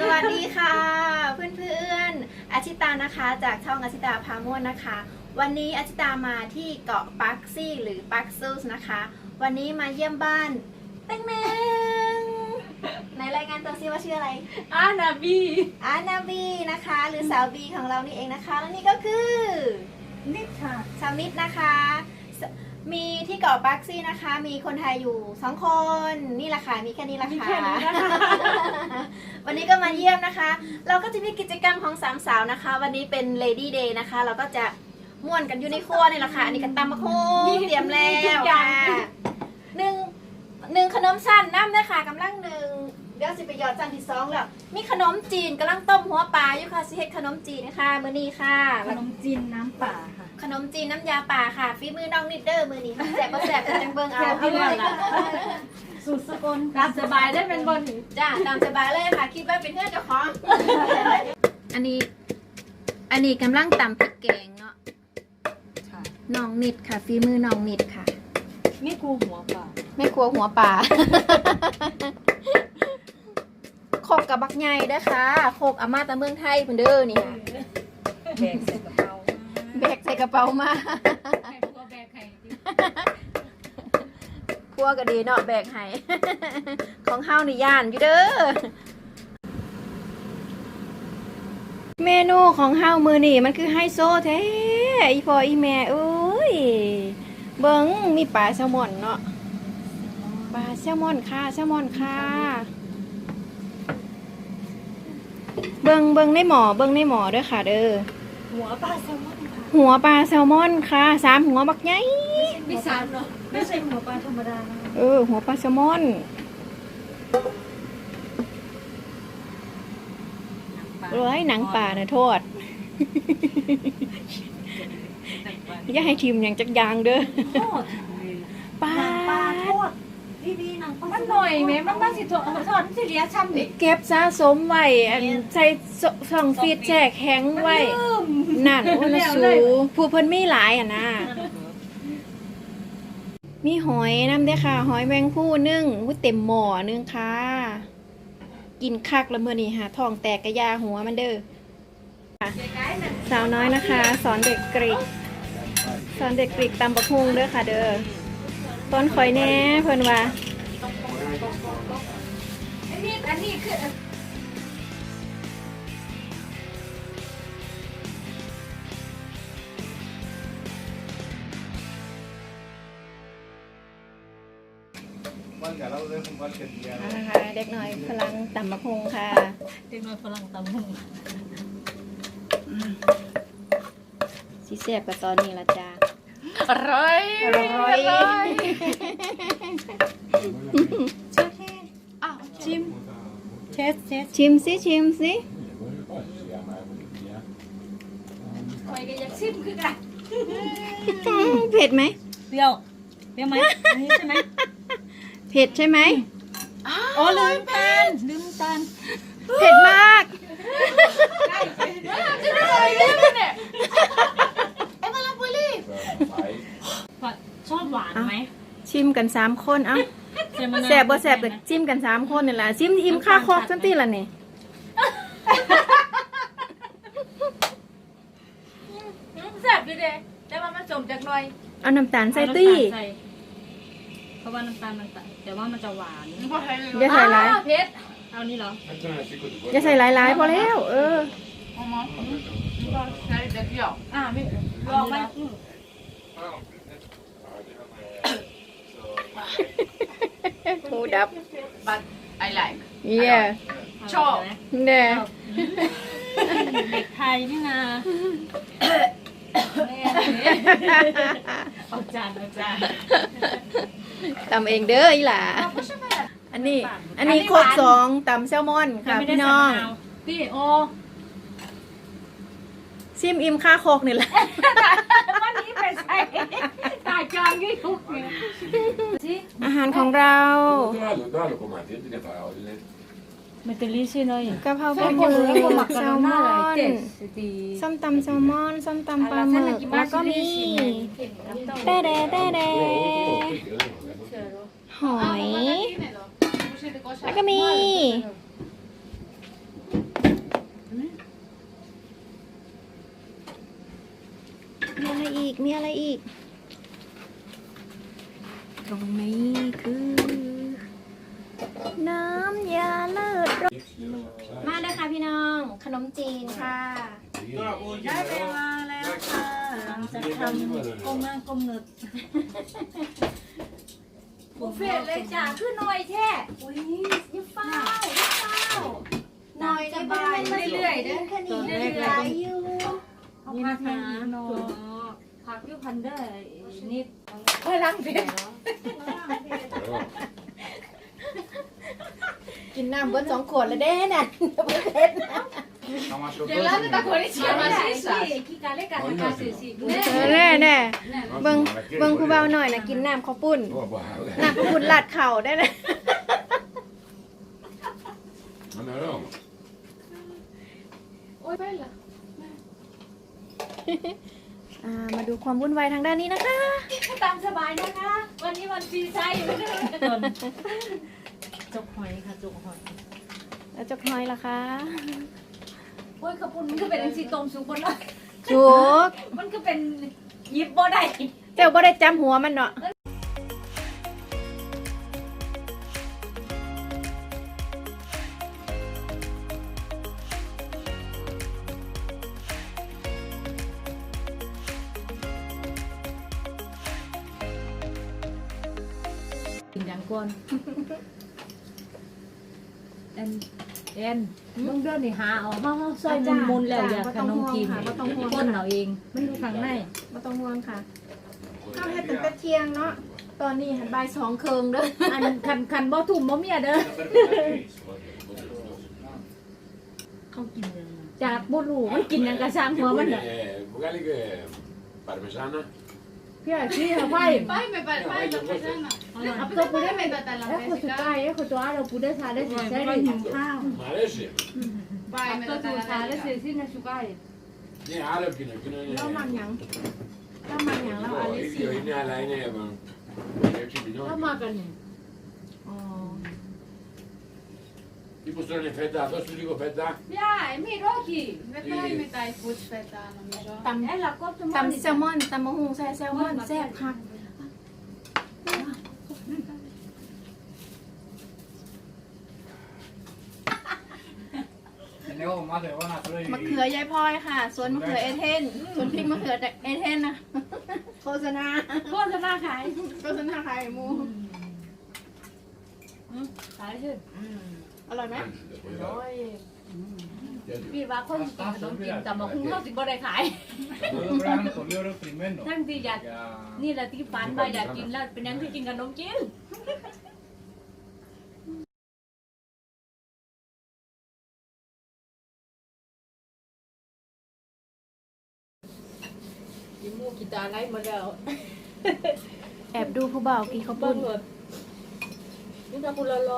สวัสดีค่ะ เพื่อนๆอาชิตานะคะจากช่องอาชิตาพาม่วนนะคะ วันนี้อาชิตามาที่เกาะปักซี่หรือปักซูสนะคะ วันนี้มาเยี่ยมบ้านแตงแมงในรายงานตัวซิว่าชื่ออะไรอานาบีอานาบีนะคะ หรือสาวบีของเรานี่เองนะคะ แล้วนี่ก็คือนิดค่ะสาวนิดนะคะส มีที่เกาะปักซี่นะคะ มีคนไทยอยู่สองคนนี่แหละค่ะมีแค่นี้แหละมีค่ะแค่นี้นะคะ วันนี้ก็มาเยี่ยมนะคะ เราก็จะมีกิจกรรมของสามสาวนะคะ วันนี้เป็น Lady Day นะคะ เราก็จะม่วนกันอยู่ในครัวนี่แหละค่ะอันนี้กันตำมะคุงเตรียมแล้ทุวกอย่าค่ะง หนึ่งหนึ่งขนมสั้นน้ำนะคะกำลังหนึ่งเดี๋ยวสิไปหยอดจานที่สองแล้วมีขนมจีนกำลังต้มหัวปลาอยู่ค่ะสิเฮ็ดขนมจีนนะคะมื้อนี้ค่ะขนมจีนน้ำป่าค่ะ ขนมจีนน้ำยาป่าค่ะฝีมือน้องนิดเดอร์มือนี้แสบบ่แสบจังเบิ่งเอาแซ่บเอาที่เลนั่ยนล่ะสูตรสกลตามสบายได้เป็นบนจ้าตามสบายเลยค่ะ คิดว่าเป็นเพื่อนเจ้าของอันนี้ อันนี้กำลังตำพริกแกงเนาะค่ะน้องนิดค่ะฝีมือน้องนิดค่ะนี่ครูหัวป่าแม่ครัวหัวป่าโคกกับบักใหญ่เด้อค่ะโคกอามาตะเมืองไทยเพิ่นเด้อนี่ค่ะ แบกใส่กระเป๋าแบกใส่กระเป๋ามาใครครัวแบกใครดิครัวก็ดีเนาะแบกให้ ของเฮานี่ย่านอยู่เด้อ เมนูของเฮามือนี่มันคือไฮโซแท้อีพออีแม่เอ้ย เบิงมีปลาแซลมอนเนาะ ปลาแซลมอนค่ะแซลมอนค่ะ เบิงเบิงในหมอเบิงในหมอเด้อค่ะ เด้อหัวปลาแซลมอนค่ะ หัวปลาแซลมอนค่ะสามหัวบักใหญ่ไม่สามเนาะไม่ใช่หัวปลาธรรมดานะเออ หัวปลาแซลมอนร้อยหนังป่านะโทษอย่าให้ทีมอย่างจักอยางเด้อโทษปลาหนังปลาโทษพี่บีหนังปลามันหน่อยไหมมันบ้าสิโทษทอดสิเลียช่ำดิเก็บสะสมไว้อันใส่ช่องฟีดแช่แข็งไว้ลืม นั่นโอ้ละสูผู้เพิ่นมีหลายอะนะ มีหอยน้ำเด้อค่ะ หอยแมงผู้นึ่งอุ้เต็มหม้อนึงค่ะ กินคักล้วเมื่อนี้หาทองแตกกระยาหัวมันเด้อสาวน้อยนะคะ สอนเด็กกรีก สอนเด็กกรีกตำบักฮุงเด้อค่ะ เด้อต้นข่อยแน่เพิ่นว่าอันนี้อันนี้คือ Valga la de un bar que día. อ่าค่ะเด็กหน่อยพลังตำบักฮุงค่ะเด็กน้อยฝรั่งตำหูสิแซ่บกับตอนนี้ละจ้าอร่อยอร่อยอ้าวชิมเทสเทสชิมสิชิมสิคอยก็อยากชิมคือกันเผ็ดไหมเปรี้ยวเปรี้ยวไหมอันนี้ใช่ไหม เผ็ดใช่ไหมอ๋อลืมตาลลืมตาลเผ็ดมากจะได้เลยเนี่ยชอบหวานไหมชิมกันสามคนเอ้าใส่มะนาวแซ่บบ่แซ่บก็ชิมกันสามคนนี่แหละชิมอิ่มค่าคอกจังตีละนี่แซ่บดีเด้แต่ว่ามันสมจากหน่อยเอาน้ำตาลใส่ตี้ใส่ เพราะว่าน้ำตาลมันใส่แต่ว่ามันจะหวานอย่าใส่หลายอ้วเผ็ดเอานี่เหรอ อย่าใส่หลายๆพอแล้ว เอออ่าไม่ลองไหมหูดับ but I like. เยี่ยชอบ เด้เด็กไทยนี่นะเอาจานเอาจาน ตำเองเด้ออีหล่าอันนี้ อันนี้โคกสองตำแซลมอนค่ะพี่น้องพี่โอชิมอิ่มค่าโคกนี่แหละวันนี้ไปใส่ตาจองยี่ทุกเนี่ยสิอาหารของเรา มันจะลิซี่เนยกะเพราปลาหมึกแซลมอนส้มตำแซลมอนส้มตำปลาหมึกแล้วก็มีแต่เด้เต่เด้หอยแล้วก็มีมีอะไรอีก มีอะไรอีก ตรงนี้คือ น้ำยาละ เลยค่ะพี่น้อง ขนมจีนค่ะได้เวลาแล้วค่ะหลังจากทำก้มหน้าก้มเงิดบุฟเฟ่ต์เลยจ้าคือหน่อยแท้อุ้ยยิ่งฟ้าวยิ่งฟ้าวหน่อยได้บ้างเรื่อยๆเด้อแค่นี้เรื่อยๆอยู่เอาพักนะเนาะพักอยู่พันเดอร์นิดเฮ้ยล้างเพชร กินน้ำเบิ้ลสองขวดแล้วเด้น่ะเบิ้ลเพชร Gelate da coriccia, ma si sa. ขี้การเล่นการทำการสื่อสิแม่เออแน่แน่เบิ้งเบิ้งผู้เบาหน่อยนะกินน้ำข้าวปุ้นน้ำข้าวปุ้นลาดเข่าได้นะ Men hallå. โอ้ยไปละอ่ามาดูความวุ่นวายทางด้านนี้นะคะ ตามสบายนะคะ วันนี้วันฟรีไซส์ไม่ได้ จกหอยค่ะจกหอยแล้วจะคอยล่ะคะโอ้ยขอบคุณมันก็เป็นอันซีตมสูงบนละจุกมันก็เป็นยิบบ่ได้เจ้าบ่ได้จำหัวมันเนาะกินอย่างก่อนเอ็ นเอ็นมึงเดินนี่หาเอาเฮาเฮาซอยมุนมุนๆแล้วอย่าขนมจีนนี่ต้นเอาเอง มันอยู่ข้างในไม่ต้องห่วงค่ะข้าวเฮ็ดตั้งแต่เที่ยงเนาะตอนนี้หันบ่ายสองเคิงเด้ออันคันคันบ่ทุ่มบ่เมียเด้อเขากินยังจากบ่รู้มันกินหยังกระช่างหัวมันน่ะ Magari che parmesana. พี่พี่เอาไป Fai me fai fai la pesana. เอาตัวกูได้ไหม Mettete alla เอ้คนสุดท้ายเอ้คนตัวเรากูได้ทานได้สิใช่ดิข้าว Ma adesso. Fai ตัว mettete กูทานได้ alla สิสินะสุกาย Ne ale fino fino เราหมักหยัง เราหมักหยังเราอะไรสิ Io in ala in eva. Io ci ก็ di มากันนี่อ๋อ Tipo sono in fetta, adesso dico fetta. Dai, mi roki. Vedrai metà i food feta, non mi so. ตำไอ้หลักก็จะตำแซลมอนตำมะฮุงใส่แซลมอนแซ่บคักมะเขือยายพลอยค่ะ สวนมะเขือเอเทน สวนพริกมะเขือจากเอเทนนะโฆษณา โฆษณาขาย โฆษณาขายหมูขายชื่ ออร่อยไหมพี่ว่าคนกินขนมจีนแต่บอกคุณเขาสิบ่ได้ขาย togliere primero. ทั้งที่อยาก Ya. นี่แหละที่ฝันไปอยากกินแล้วเป็นยังที่กินขนมจีนกินมูกินตาไล่มาแล้ว แอบดูผู้บ่าวกินข้าวปุ้เบิ้น งหมดนี่ทำบุญร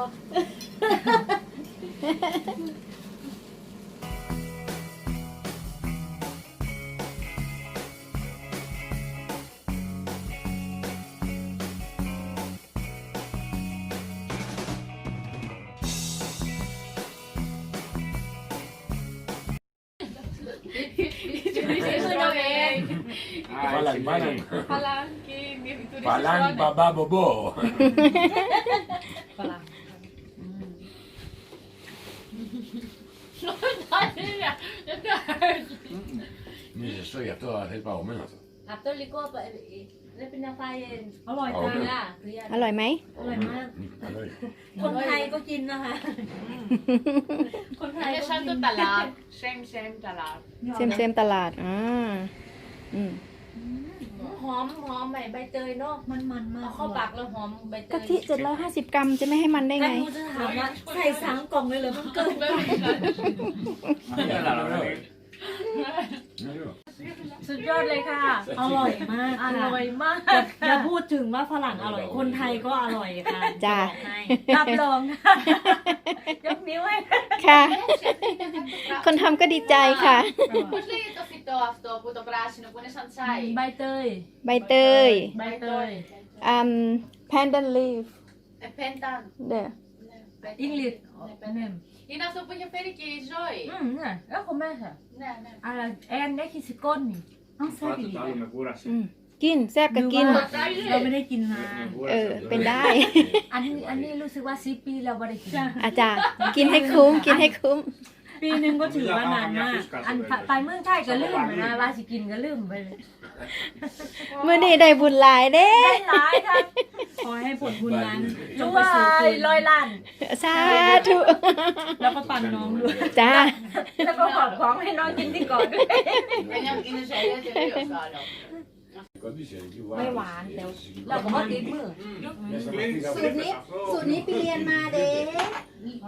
Mi se sto io a tua del pao meno. อับต้นลิโก้ไปแล้วเป็นนาไฟเองอร่อยจังอะเคลียร์อร่อยไหม อร่อยมาก Allora, คนไทยก็กินนะคะ คนไทย Hai ก็กิ scelto น talat. Same same talat. เซมเซมตลาด อ่า อืม หอมหอมใหม่ใบเตยเนาะมันมันมากเอาเข้าปากแล้วหอมใบเตยกะทิ 750 กรัมจะไม่ให้มันได้กันไงกูจะถามว่าใส่สามกล่องเลยเหรอมันเกินไป สุดยอดเลยค่ะ อร่อยมากอร่อยมากอย่าพูดถึงว่าฝรั่งอร่อย คนไทยก็อร่อยค่ะจ้ารับรองค่ะยกนิ้วให้ ค่ะ คนทำก็ดีใจค่ะ Poslito fitoafto, puto brasino, pune sansai. ใบเตย ใบเตยใบเตย อืม pandan leaf E pentan. เด้อ อังกฤษเนม In afto poi che feri che joi. อืมเนี่ยแล้วคุณแม่ ค่ะ Ne, ne. อะไรแอนได้คิดสิก้นนี่น้องใส่ Fatto ดี tale una cura อืมกินแซ่บก็กินหรือว่าเราไม่ได้กินมา เออ เป็นได้ อันนี้อันนี้รู้สึกว่าสิปีเราไม่ได้กิน อาจารย์ กินให้คุ้ม กินให้คุ้ม ปีหนึงก็ถือว่านานมาก อันไปเมืองไทยก็ลืมนะว่าสิกินก็ลืมไปเลยเมื่อนี้ได้บุญหลายเด้ได้หลายครับขอให้ผลบุญนั้นจรงวไปสู่คุยณร้อยล้านสาธุแล้วก็ปั่นน้องด้วยจ้าแล้วก็ขอบของให้น้องกินที่ก่อนด้วยไม่หวานเดี๋ยวเราก็มาติดมือสูตรนี้สูตรนี้ไปเรียนมาเด้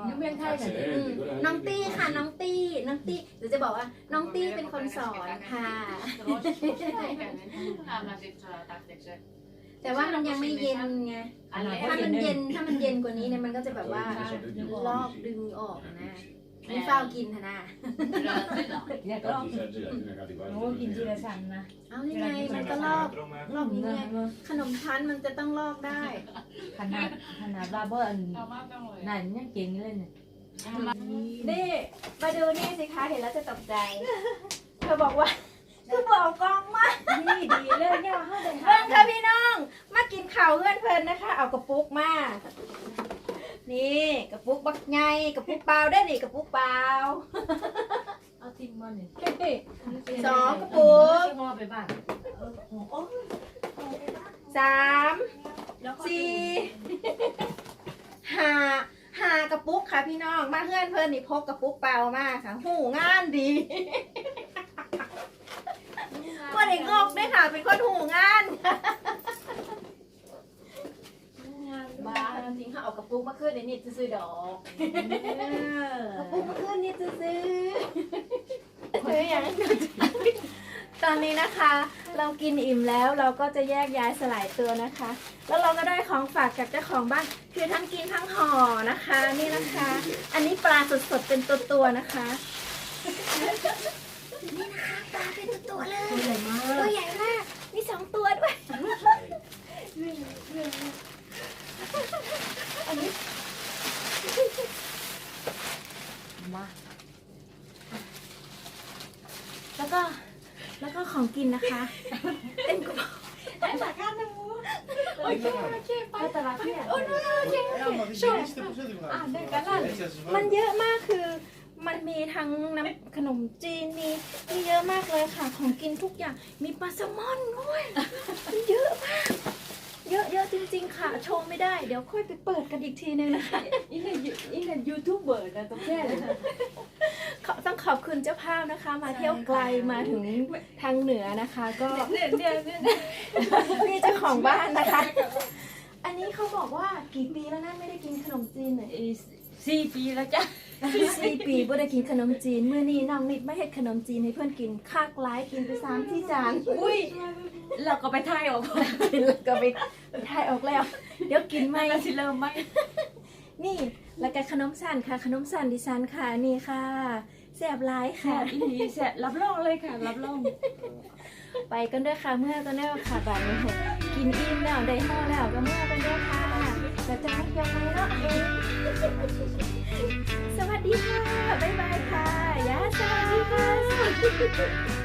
อยู่เมืองไทยน่ะอืมน้องตี้ค่ะน้องตี้น้องตี้เดี๋ยวจะบอกว่าน้องตี้เป็นคนสอนค่ะ แต่ว่ามันยังไม่เย็นไงถ้ามันเย็นถ้ามันเย็นกว่านี้เนี่ยมันก็จะแบบว่าลอกดึงออกนะไม่เฝ้ากินค่ะนะอยากลองโอ้กินทีละชั้นนะเอายังไงมันก็ลอกลอกยังไงขนมชั้นมันจะต้องลอกได้ขนาดขนาดบาเบอร์อันนั่นยังเก่งเลยเนี่ยนี่มาดูนี่สิคะเห็นแล้วจะตกใจ เธอบอกว่าคือบอกกองมากนี่ดีเลยเนี่ยห้าเดือนเพื่อนค่ะพี่น้อง มากินข่าวเพื่อนเพลินนะคะ เอากระปุกมา นี่กระปุกบักไงกระปุกเปล่าได้ดิกระปุกเปล่าเอาทิ้งมาเนี่ยสองกระปุกห่อไปบ้านสามสี่ห้าห้ากระปุกค่ะพี่น้องมาเพื่อนเพื่อนนี่พกกระปุกเปล่ามาค่ะหูงานดีว่าเด็กงอกด้วยค่ะเป็นคนหูงาน บ้าจริงค่ะเอากระปุกมาขึ้นในนี่ซื้อๆดอกกระปุกมาขึ้นนี่ซื้อๆซื้ออย่างตอนนี้นะคะ เรากินอิ่มแล้วเราก็จะแยกย้ายสลายตัวนะคะ แล้วเราก็ได้ของฝากจากเจ้าของบ้านคือทั้งกินทั้งห่อนะคะ นี่นะคะ อันนี้ปลาสดๆเป็นตัวๆนะคะนี่นะคะปลาเป็นตัวๆเลยตัวใหญ่มากตัวใหญ่มากมีสองตัวด้วย อันนี้มาแล้วก็แล้วก็ของกินนะคะเต็มกระเป๋าได้จากการนะมูโอเคโอเคไปไปตลาดที่ไหนโอ้โหโอเคโอเคอ่าเดินกันนั่นมันเยอะมากคือมันมีทั้งน้ำขนมจีนมีมีเยอะมากเลยค่ะ ของกินทุกอย่างมีปลาแซลมอนด้วยมันเยอะมาก เยอะเยอะจริง ๆ ค่ะโชว์ไม่ได้เดี๋ยวค่อยไปเปิดกันอีกทีนึงนะคะอีนี่อีนี่ยูทูบเบอร์นะต้องแค่เลยขอต้องขอบคุณเจ้าภาพนะคะ มาเที่ยวไกลมาถึงทางเหนือนะคะ ก็เนี่ยเนี่ยเนี่ยนี่เจ้าของบ้านนะคะ อันนี้เขาบอกว่ากี่ปีแล้วนะไม่ได้กินขนมจีนเลย สี่ปีแล้วจ้ะสี่ปีไม่ได้กินขนมจีนเมื่อนี้น้องนิดไม่เห็ดขนมจีนให้เพื่อนกินคากไลายกินไปสามที่จานอุ้ยเราก็ไปถ่ายออกกินแล้วก็ไปถ่ายออกแล้ว เดี๋ยวกินไหมไม่ก็สิเริ่มไหมนี่แล้วก็ขนมสันค่ะ ขนมสันดิฉันค่ะนี่ค่ะแสบร้ายแค่ค่ะอีนีเสร็จรับรองเลยค่ะ รับรอง ไปกันด้วยค่ะเมื่อกันด้วยค่ะบ่ายนี้กินอิ่มแล้วได้ห่อแล้วก็เมื่อกันด้วยค่ะ เราจะไม่ยังไงเนาะสวัสดีค่ะ บ๊ายบายค่ะยาสวัสดีค่ะ